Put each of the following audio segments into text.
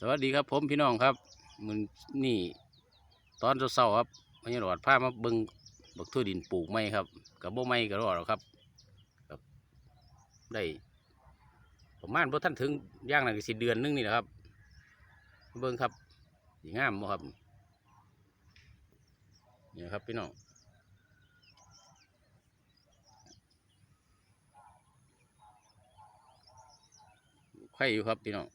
สวัสดีครับผมพี่น้องครับมือนี่ตอนเช้าๆครับพญาหลอดพามาเบิ่งบักทั่วดินปลูกไม้ครับกับโบไม้ก็รอดหรอกครับครับได้ประมาณบ่ท่านถึงย่างหนังสิเดือนนึงนี่แหละครับ เบิ่งครับสีงามบ่ครับนี่ครับพี่น้องไข่อยู่ครับพี่น้อง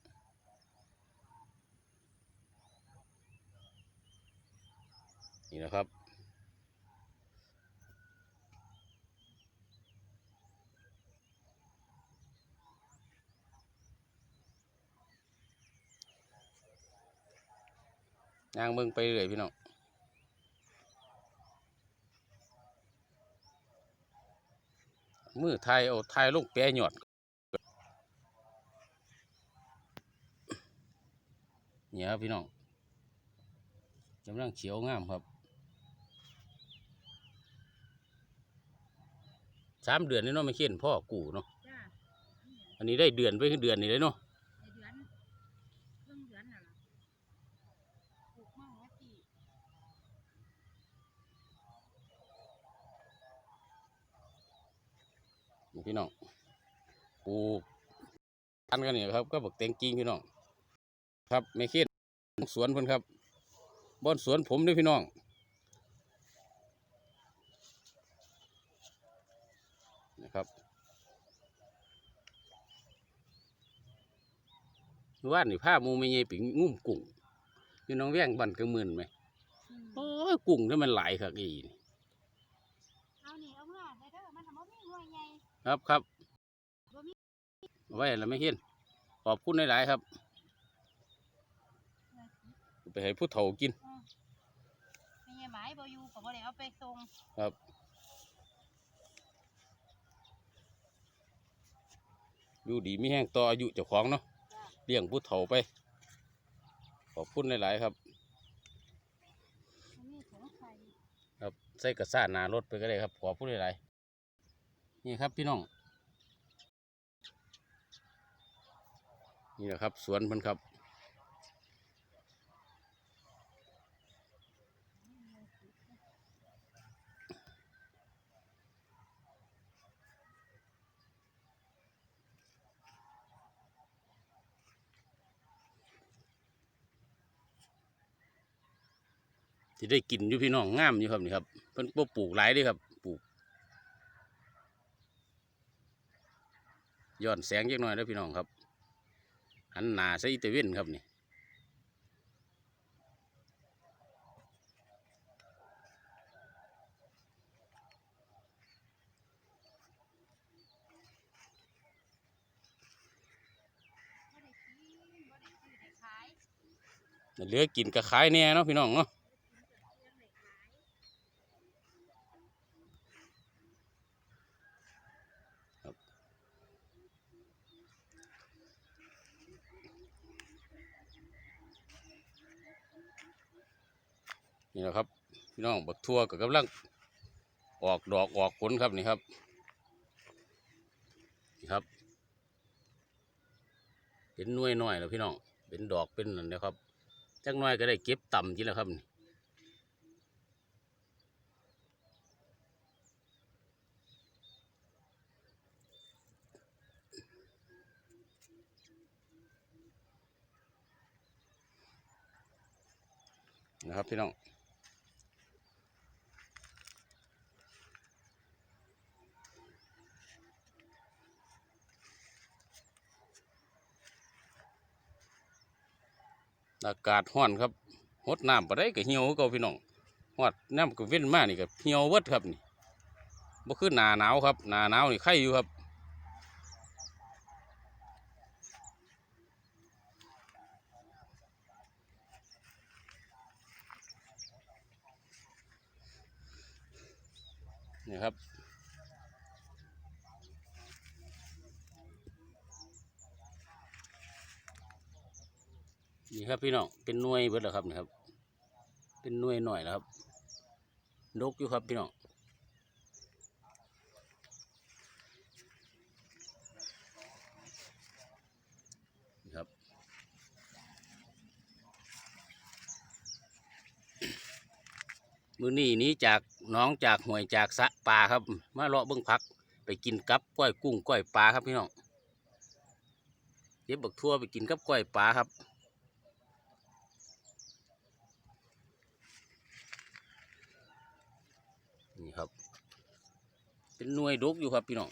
นี่นะครับ ย่างเบิ่งไปเรื่อยพี่น้องมือไทยเอาไทยลงแปรหยอดเนี่ยครับพี่น้องกำลังเขียวงามครับ สามเดือนนี่เนาะไม่เขียนพ่อกูเนาะจ้าอันนี้ได้เดือนไปเดือนนี่เลยเนาะในเดือนเพิ่งเดือนน่ะล่ะปลูกมั่งว่าจีนี่พี่น้องปลูกพันกันนี่ครับก็บักเต็งกิ้งพี่น้อง ครับไม่เขียนสวนเพิ่นครับบอนสวนผมเด้วยพี่น้อง นะครับว่านนี่ผ้าหมูไม่ใหญ่ปิงงุ่มกุ้งอยู่น้องแว่งบันกระมือนไหมโอ้ยกุ้งที่มันหลายครับอีนี่เอานี่เอาเมื่อได้เด้อมันทำบ่มีหน่วยใหญ่ครับครับบ่มีเอาไว้แล้วไม่เห็นขอบคุณหลาย ๆ ครับ ไปให้ผู้เฒ่ากินไม่ใหญ่หมายบ่อยู่ก็บ่ได้เอาไปส่งครับ อยู่ดีไม่แห้งต่ออายุเจ้าของเนาะจ้าเลี้ยงผู้เฒ่าไป ขอบคุณหลาย ๆ ครับมันมีถุงไข่ครับใส่กระซ่านหนารถไปก็ได้ครับ ขอบคุณหลาย ๆ นี่ครับพี่น้อง นี่แหละครับ สวนเพิ่นครับ ที่ได้กินอยู่พี่น้องงามอยู่ครับนี่ครับเพิ่นบ่ปลูกหลายด้ครับปลูกย้อนแสงจักน่อยเด้อพี่น้องครับหันหนาใส่ตะเวนครับนี่เหลือกินก็ขายแน่เนาะพี่น้องเนาะ นี่แหละครับพี่น้องบักทั่วก็กำลังออกดอกออกผลครับนี่ครับนี่ครับ เป็นหน่วยน้อยแล้วพี่น้องเป็นดอกเป็นนั่นนะครับจักหน่อยก็ได้เก็บต่ำจีแล้วครับนี่นะครับพี่น้อง อากาศห้อนครับหดน้ำไปได้ก็เหี่ยวคือเก่าพี่น้องหอดน้ำก็เว้นมากนี่ก็เหี่ยวเวิดครับนี่บ่คือหนาหนาวครับหนาหนาวนี่ไข่อยู่ครับนี่ครับ นี่ครับพี่น้องเป็นหน่วยเบิดแล้วครับนี่ครับ เป็นหน่วยหน่อยแล้วครับดกอยู่ครับพี่น้องครับมือนี้นี้จากน้องจากห่วยจากสะปลาครับ มาเลาะเบื้องพัก ไปกินกับก้อยกุ้งก้อยปลาครับพี่น้องเย็บบักทั่วไปกินกับก้อยปลาครับ นี่ครับ เป็นหน่วยดกอยู่ครับพี่น้อง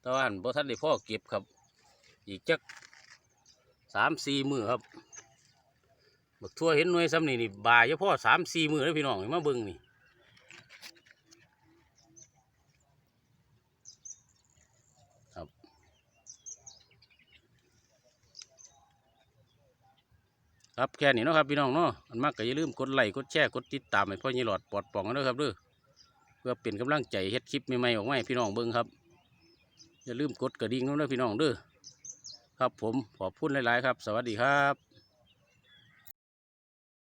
แตะวันบ่ท่านได้พ่อเก็บครับ อีกจักสามสี่มือครับบักทั่วเห็นหน่วยซ้ำนี่นี่บายเฉพาะสามสี่มือเลยพี่น้องมาเบิ้งนี่ ครับแค่นี้เนาะครับพี่น้องเนาะมันมากก็อย่าลืมกดไลค์กดแชร์กดติดตามให้พ่อยี่หลอดปลอดป่องกันด้วยครับเด้วยเพื่อเป็นกำลังใจเฮ็ดคลิปใหม่ๆออกมาให้พี่น้องเบิ้งครับอย่าลืมกดกระดิ่งด้วยพี่น้องด้วยครับผมขอบคุณหลายๆครับ สวัสดีครับ